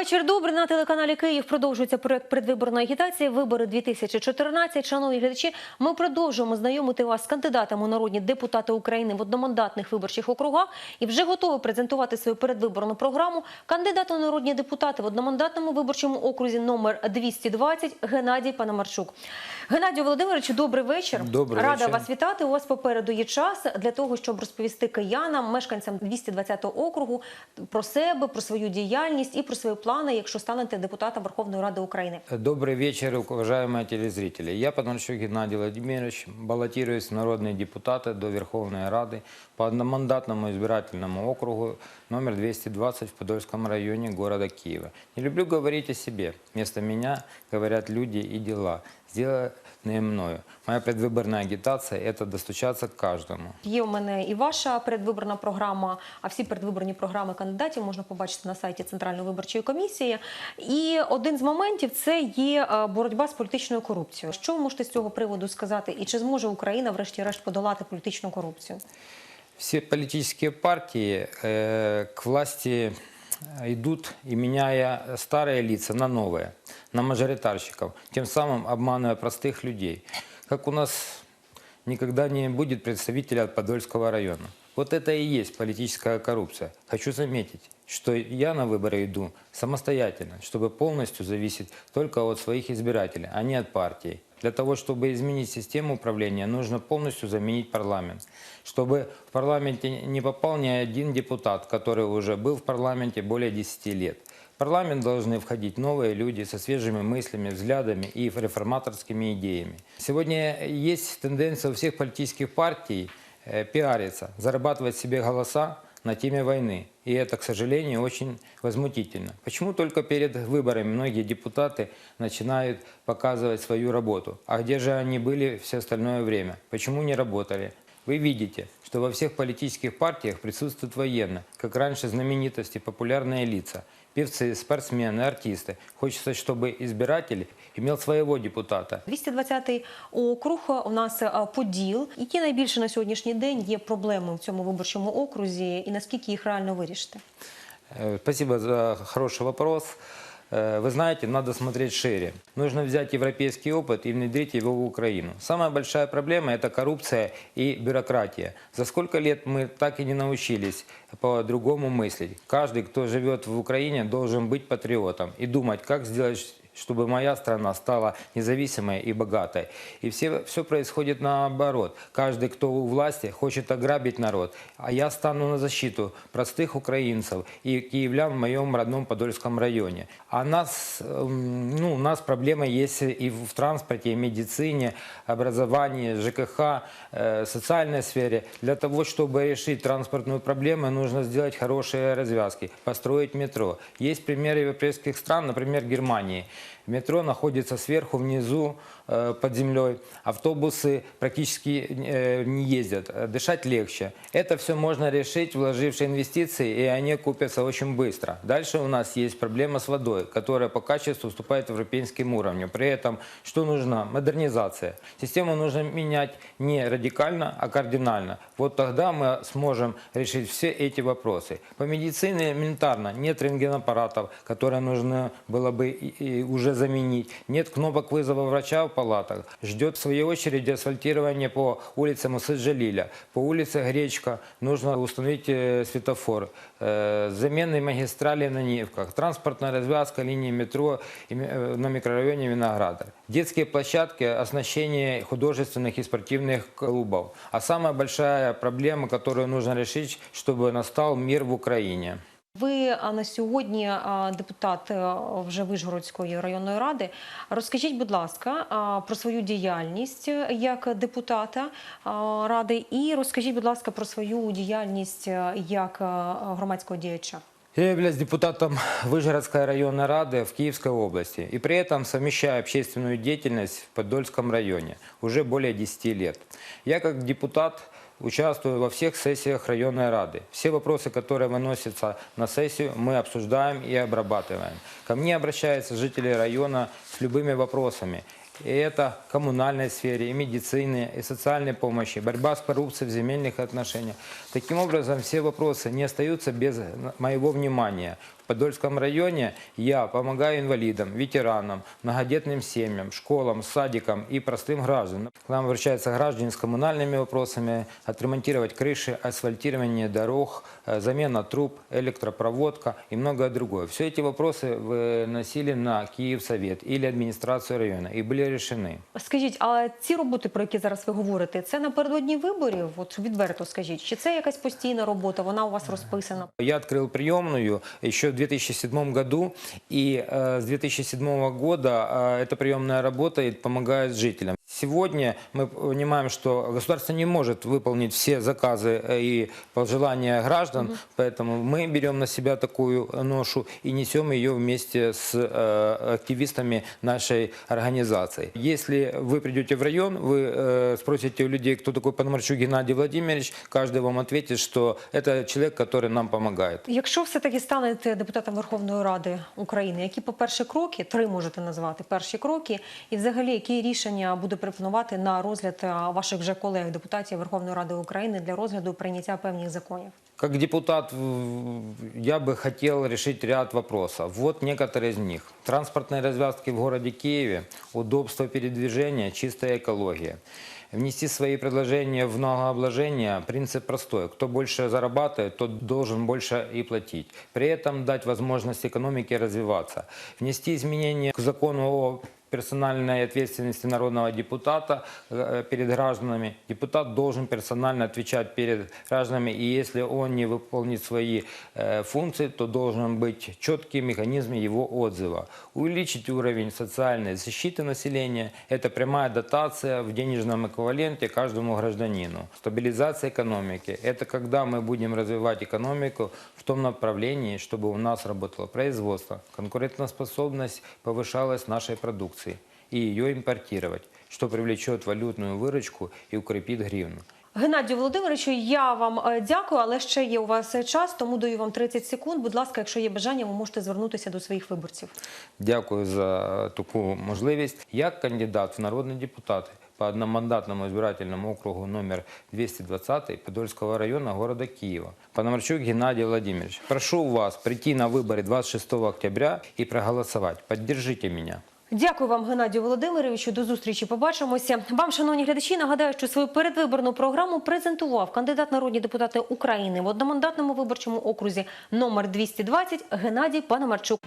Вечір добрий на телеканалі Київ. Продовжується проект предвиборної агітації. Вибори 2014. Шановні глядачі, ми продовжуємо знайомити вас з кандидатами у народні депутати України в одномандатних виборчих округах і вже готові презентувати свою передвиборну програму. Кандидат у народні депутати в одномандатному виборчому окрузі номер 220 Геннадій Панамарчук. Геннадію Володимировичу, добрий вечір. Добрий Рада вечір. вас вітати. У вас попереду є час для того, щоб розповісти киянам, мешканцям 220 округу про себе, про свою діяльність і про свою свої плани, якщо станете депутатом Верховної Ради України. Добрый вечер, уважаемые телезрители. Я, Подмарчук Геннадий Владимирович, баллотируюсь в народные депутаты до Верховной Рады по одномандатному избирательному округу номер 220 в Подольском районе города Киева. Не люблю говорить о себе. Вместо меня говорят люди и дела, сделанные мною. Моя предвыборная агитация – это достучаться к каждому. Є у мене і ваша передвиборна програма, а всі передвиборні програми кандидатів можна побачити на сайті Центральної виборчої комісії. І один з моментів це є е, боротьба з політичною корупцією. Що ви можете з цього приводу сказати? І чи зможе Україна, врешті-решт, подолати політичну корупцію? Все политические партии э, к власти идут и меняя старые лица на новые, на мажоритарщиков, тем самым обманывая простых людей. Как у нас никогда не будет представителя от Подольского района. Вот это и есть политическая коррупция. Хочу заметить, что я на выборы иду самостоятельно, чтобы полностью зависеть только от своих избирателей, а не от партии. Для того, чтобы изменить систему управления, нужно полностью заменить парламент. Чтобы в парламенте не попал ни один депутат, который уже был в парламенте более 10 лет. В парламент должны входить новые люди со свежими мыслями, взглядами и реформаторскими идеями. Сегодня есть тенденция у всех политических партий э, пиариться, зарабатывать себе голоса на теме войны. И это, к сожалению, очень возмутительно. Почему только перед выборами многие депутаты начинают показывать свою работу? А где же они были все остальное время? Почему не работали? Вы видите, что во всех политических партиях присутствуют военные, как раньше знаменитости, популярные лица, певцы, спортсмены, артисты. Хочется, чтобы избиратель имел своего депутата, 220-й округ у нас е, Поділ. Які найбільше на сьогоднішній день є проблеми в цьому виборчому окрузі, і наскільки їх реально вирішити? Э, Спасибо за хороший вопрос. Э, Вы знаете, надо смотреть шире. Нужно взять европейский опыт и внедрить его в Украину. Самая большая проблема – это коррупция и бюрократия. За сколько лет мы так и не научились по-другому мыслить. Каждый, кто живет в Украине, должен быть патриотом и думать, как сделать чтобы моя страна стала независимой и богатой. И все, все происходит наоборот. Каждый, кто у власти, хочет ограбить народ. А я стану на защиту простых украинцев и киевлян в моем родном Подольском районе. А нас, эм, ну, у нас проблемы есть и в транспорте, и медицине, образовании, ЖКХ, э, социальной сфере. Для того, чтобы решить транспортную проблему, нужно сделать хорошие развязки, построить метро. Есть примеры европейских стран, например, Германии. Метро находится сверху, внизу, э, под землей. Автобусы практически э, не ездят. Дышать легче. Это все можно решить, вложивши инвестиции, и они купятся очень быстро. Дальше у нас есть проблема с водой, которая по качеству уступает европейским уровню. При этом что нужна? Модернизация. Систему нужно менять не радикально, а кардинально. Вот тогда мы сможем решить все эти вопросы. По медицине элементарно. Нет рентгенаппаратов, которые нужно было бы уже заменить. Нет кнопок вызова врача в палатах. Ждет в своей очереди асфальтирование по улице Мусаджалиля. По улице Гречка нужно установить э, светофор. Э, замены магистрали на Невках. Транспортная развязка линии метро э, на микрорайоне Виноградар. Детские площадки, оснащение художественных и спортивных клубов. А самая большая проблема, которую нужно решить, чтобы настал мир в Украине. Ви на сьогодні депутат е, вже Вижгородської районної ради. Розкажіть, будь ласка, про свою діяльність е, як депутата ради, і розкажіть, будь ласка, про свою діяльність е, як громадського діяча. Я являюсь депутатом Выжгородской районной рады в Киевской области и при этом совмещаю общественную деятельность в Подольском районе уже более 10 лет. Я как депутат участвую во всех сессиях районной рады. Все вопросы, которые выносятся на сессию, мы обсуждаем и обрабатываем. Ко мне обращаются жители района с любыми вопросами. И это в коммунальной сфере, и медицины, и социальной помощи, борьба с коррупцией в земельных отношениях. Таким образом, все вопросы не остаются без моего внимания. В Подольском районе я помогаю инвалидам, ветеранам, многодетным семьям, школам, садикам и простым гражданам. К нам обращаются граждане с коммунальными вопросами, отремонтировать крыши, асфальтирование дорог, э, замена труб, электропроводка и многое другое. Все эти вопросы выносили на Киевсовет или администрацию района и были решены. Скажіть, а ці роботи, про які зараз ви говорите, це напередодні виборів? От відверто скажіть, чи це якась постійна робота? Вона у вас розписана? Я открыл приемную еще в 2007 году, и э, с 2007 года э, эта приемная работает, помогает жителям. Сегодня мы понимаем, что государство не может выполнить все заказы э, и пожелания граждан, поэтому мы берем на себя такую ношу и несем ее вместе с э, активистами нашей организации. Если вы придете в район, вы э, спросите у людей, кто такой Пономарчук Геннадий Владимирович, каждый вам ответит, что это человек, который нам помогает. Якщо все-таки станете депутатом Верховної Ради України, які, по-перше, кроки, три можете назвати перші кроки, і взагалі які рішення буде пропонувати на розгляд а, ваших вже колег, депутатів Верховної Ради України для розгляду прийняття певних законів? Как депутат в- я бы хотел решить ряд вопросов. Вот некоторые из них. Транспортные развязки в городе Киеве, удобство передвижения, чистая экология. Внести свои предложения в налогообложение – принцип простой. Кто больше зарабатывает, тот должен больше и платить. При этом дать возможность экономике развиваться. Внести изменения к закону о персональной ответственности народного депутата э, перед гражданами. Депутат должен персонально отвечать перед гражданами, и если он не выполнит свои э, функции, то должен быть четкий механизм его отзыва. Увеличить уровень социальной защиты населения – это прямая дотация в денежном эквиваленте каждому гражданину. Стабилизация экономики – это когда мы будем развивать экономику в том направлении, чтобы у нас работало производство, конкурентоспособность повышалась нашей продукции и ее импортировать, что привлечет валютную выручку и укрепит гривну. Геннадію Володимировичу, я вам е, дякую, але ще є у вас е, час, тому даю вам 30 секунд. Будь ласка, якщо є бажання, ви можете звернутися до своїх виборців. Дякую за таку можливість. Як кандидат в народні депутати по одномандатному избирательному округу номер 220 Подольского района города Киева. Пономарчук Геннадий Владимирович, прошу вас прийти на выборы 26 октября и проголосовать. Поддержите меня. Дякую вам, Геннадію Володимировичу. До зустрічі. Побачимося. Вам, шановні глядачі, нагадаю, що свою передвиборну програму презентував кандидат народні депутати України в одномандатному виборчому окрузі номер 220 Геннадій Панамарчук.